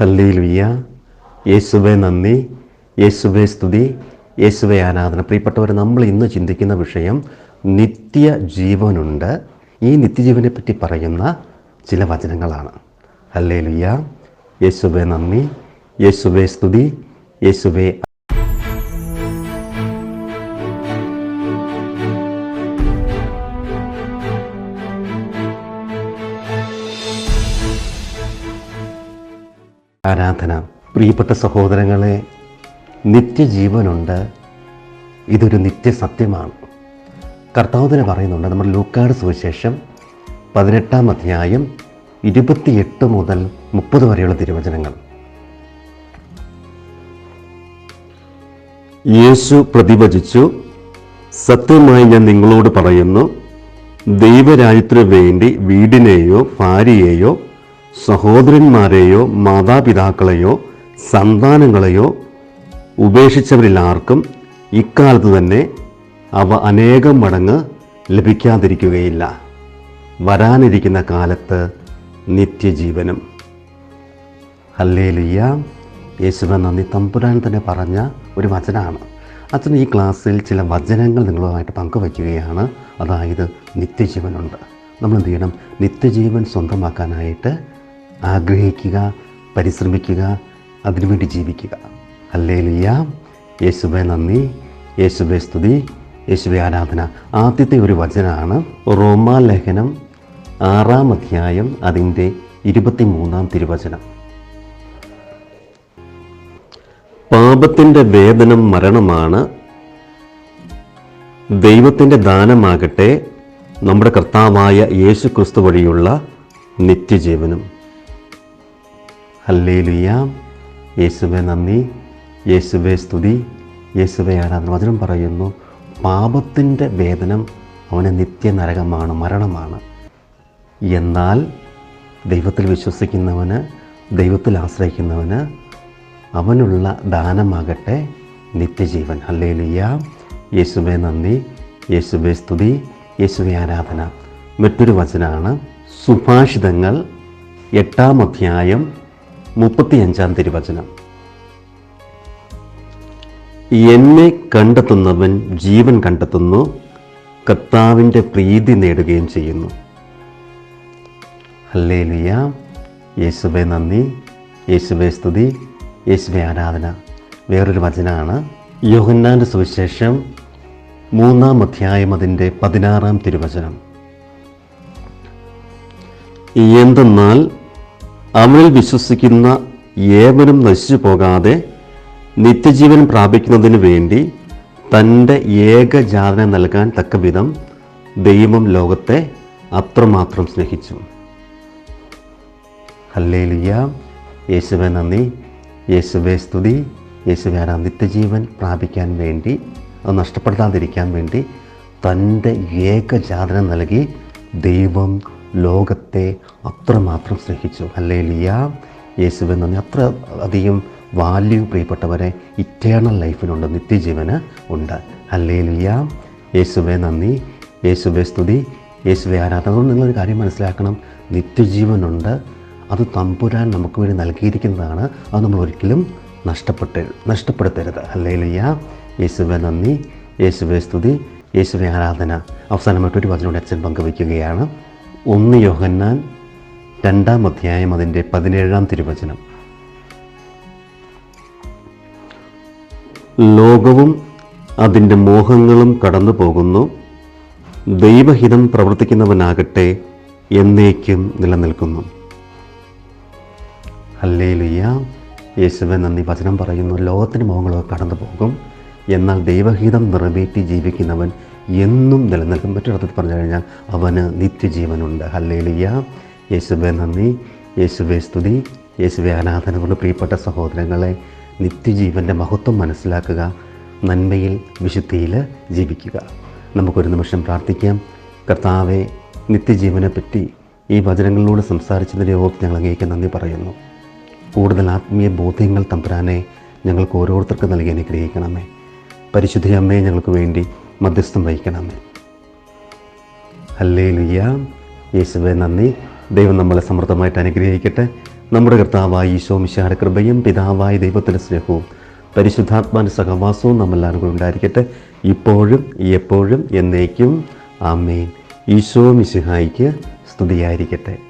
Hallelujah. യേശുവെ നന്ദി. യേശുവെ സ്തുതി. യേശുവെ ആരാധന. പ്രിയപ്പെട്ടവർ നമ്മൾ ഇന്ന് ചിന്തിക്കുന്ന വിഷയം നിത്യ ജീവനുണ്ട്. ഈ നിത്യജീവനെ പറ്റി പറയുന്ന ചില വചനങ്ങളാണ്. ഹല്ലേലുയ്യ. യേശുവെ നന്ദി. യേശുവെ സ്തുതി. യേശുവെ ആരാധന. പ്രിയപ്പെട്ട സഹോദരങ്ങളെ നിത്യജീവനുണ്ട്. ഇതൊരു നിത്യസത്യമാണ്. കർത്താവിനെ പറയുന്നുണ്ട് നമ്മുടെ ലൂക്കാട് സുവിശേഷം പതിനെട്ടാം അധ്യായം ഇരുപത്തിയെട്ട് മുതൽ മുപ്പത് വരെയുള്ള തിരുവചനങ്ങൾ. യേശു പ്രതിഭജിച്ചു സത്യമായി ഞാൻ നിങ്ങളോട് പറയുന്നു ദൈവരാജ്യത്തിനു വേണ്ടി വീടിനെയോ ഭാര്യയെയോ സഹോദരന്മാരെയോ മാതാപിതാക്കളെയോ സന്താനങ്ങളെയോ ഉപേക്ഷിച്ചവരിൽ ആർക്കും ഇക്കാലത്ത് തന്നെ അവ അനേകം മടങ്ങ് ലഭിക്കാതിരിക്കുകയില്ല. വരാനിരിക്കുന്ന കാലത്ത് നിത്യജീവനും. ഹല്ലേലിയ യേശുവ നന്ദി. തമ്പുരാൻ തന്നെ പറഞ്ഞ ഒരു വചനമാണ്. അച്ഛൻ ഈ ക്ലാസ്സിൽ ചില വചനങ്ങൾ നിങ്ങളുമായിട്ട് പങ്കുവയ്ക്കുകയാണ്. അതായത് നിത്യജീവനുണ്ട്. നമ്മൾ എന്ത് ചെയ്യണം? നിത്യജീവൻ സ്വന്തമാക്കാനായിട്ട് ആഗ്രഹിക്കുക പരിശ്രമിക്കുക അതിനുവേണ്ടി ജീവിക്കുക. അല്ലേ ലിയ യേശുബെ നന്ദി. യേശുബെ സ്തുതി. യേശുവെ ആരാധന. ആദ്യത്തെ ഒരു വചനമാണ് റോമാലേഖനം ആറാം അധ്യായം അതിന്റെ ഇരുപത്തി മൂന്നാം തിരുവചനം. പാപത്തിന്റെ വേദനം മരണമാണ്. ദൈവത്തിന്റെ ദാനമാകട്ടെ നമ്മുടെ കർത്താവായ യേശു ക്രിസ്തു വഴിയുള്ള നിത്യജീവനും. ഹല്ലേലുയ്യ യേശുവെ നന്ദി. യേശുവെ സ്തുതി. യേശുവെ ആരാധന. വചനം പറയുന്നു പാപത്തിന്റെ വേദനം അവന് നിത്യനരകമാണ് മരണമാണ്. എന്നാൽ ദൈവത്തിൽ വിശ്വസിക്കുന്നവന് ദൈവത്തിൽ ആശ്രയിക്കുന്നവന് അവനുള്ള ദാനമാകട്ടെ നിത്യജീവൻ. ഹല്ലേലുയ്യ യേശുവെ നന്ദി. യേശുവെ സ്തുതി. യേശുവെ ആരാധന. മറ്റൊരു വചനമാണ് സുഭാഷിതങ്ങൾ എട്ടാം അധ്യായം മുപ്പത്തിയഞ്ചാം തിരുവചനം. എന്നെ കണ്ടെത്തുന്നവൻ ജീവൻ കണ്ടെത്തുന്നു കർത്താവിന്റെ പ്രീതി നേടുകയും ചെയ്യുന്നു. അല്ലേ ലിയ യേശുബെ നന്ദി. യേശുബെ സ്തുതി. യേശുബെ ആരാധന. വേറൊരു വചനമാണ് യോഹന്നാന്റെ സുവിശേഷം മൂന്നാം അധ്യായം അതിന്റെ പതിനാറാം തിരുവചനം. എന്തെന്നാൽ അവനിൽ വിശ്വസിക്കുന്ന ഏവനും നശിച്ചു പോകാതെ നിത്യജീവൻ പ്രാപിക്കുന്നതിന് വേണ്ടി തന്റെ ഏകജാതനെ നൽകാൻ തക്കവിധം ദൈവം ലോകത്തെ അത്രമാത്രം സ്നേഹിച്ചു. ഹല്ലേലിയ. യേശുവെ നന്ദി. യേശുവെ സ്തുതി. യേശുവെ ആരാ നിത്യജീവൻ പ്രാപിക്കാൻ വേണ്ടി അത് നഷ്ടപ്പെടുത്താതിരിക്കാൻ വേണ്ടി തന്റെ ഏകജാതനം നൽകി ദൈവം ലോകത്തെ അത്രമാത്രം സ്നേഹിച്ചു. അല്ലേ ലിയ യേശുവെ നന്ദി. അത്ര അധികം വാല്യൂ പ്രിയപ്പെട്ടവരെ ഇറ്റേണൽ ലൈഫിനുണ്ട് നിത്യജീവന് ഉണ്ട്. അല്ലേ ലിയ യേശുവെ നന്ദി. യേശുവെ സ്തുതി. യേശുവെ ആരാധന. അതുകൊണ്ട് നിങ്ങളൊരു കാര്യം മനസ്സിലാക്കണം. നിത്യജീവനുണ്ട്. അത് തമ്പുരാൻ നമുക്ക് വേണ്ടി നൽകിയിരിക്കുന്നതാണ്. അത് നമ്മൾ ഒരിക്കലും നഷ്ടപ്പെട്ട് നഷ്ടപ്പെടുത്തരുത്. അല്ലേ ലിയ യേശുവെ നന്ദി. യേശുവെ സ്തുതി. യേശുവെ ആരാധന. അവസാനമായിട്ടൊരു വചനോട് അച്ഛൻ പങ്കുവയ്ക്കുകയാണ്. ഒന്ന് യോഹന്നാൻ രണ്ടാം അധ്യായം അതിന്റെ പതിനേഴാം തിരുവചനം. ലോകവും അതിന്റെ മോഹങ്ങളും കടന്നു പോകുന്നു. ദൈവഹിതം പ്രവർത്തിക്കുന്നവനാകട്ടെ എന്നേക്കും നിലനിൽക്കുന്നു. ഹല്ലേലുയ്യ യേശുവൻ നന്ദി. വചനം പറയുന്നു ലോകത്തിന്റെ മോഹങ്ങളൊക്കെ കടന്നു പോകും. എന്നാൽ ദൈവഹിതം നിറവേറ്റി ജീവിക്കുന്നവൻ എന്നും നിലനിൽക്കും. മറ്റൊരർത്ഥത്തിൽ പറഞ്ഞു കഴിഞ്ഞാൽ അവന് നിത്യജീവനുണ്ട്. ഹല്ലേലിയ. യേശുബെ നന്ദി. യേശുബെ സ്തുതി. യേശുവെ കൊണ്ട് പ്രിയപ്പെട്ട സഹോദരങ്ങളെ നിത്യജീവന്റെ മഹത്വം മനസ്സിലാക്കുക നന്മയിൽ വിശുദ്ധിയിൽ ജീവിക്കുക. നമുക്കൊരു നിമിഷം പ്രാർത്ഥിക്കാം. കർത്താവെ നിത്യജീവനെ പറ്റി ഈ വചനങ്ങളിലൂടെ സംസാരിച്ചതിന്റെ ഓർത്ത് ഞങ്ങൾ അങ്ങേക്ക് നന്ദി പറയുന്നു. കൂടുതൽ ആത്മീയ ബോധ്യങ്ങൾ തമ്പുരാനെ ഞങ്ങൾക്ക് ഓരോരുത്തർക്കും നൽകി അനുഗ്രഹിക്കണമേ. പരിശുദ്ധ അമ്മയെ ഞങ്ങൾക്ക് വേണ്ടി മധ്യസ്ഥം വഹിക്കണമേ. അല്ലേ ലുയ്യ യേശുവെ നന്ദി. ദൈവം നമ്മളെ സമൃദ്ധമായിട്ട് അനുഗ്രഹിക്കട്ടെ. നമ്മുടെ കർത്താവായ ഈശോ മിശാര കൃപയും പിതാവായ ദൈവത്തിന്റെ സ്നേഹവും പരിശുദ്ധാത്മാന്റെ സഹവാസവും നമ്മളെല്ലാവരും കൂടെ ഉണ്ടായിരിക്കട്ടെ. ഇപ്പോഴും എപ്പോഴും എന്നേക്കും. ആമേൻ. ഈശോ മിശിഹായിക്ക് സ്തുതിയായിരിക്കട്ടെ.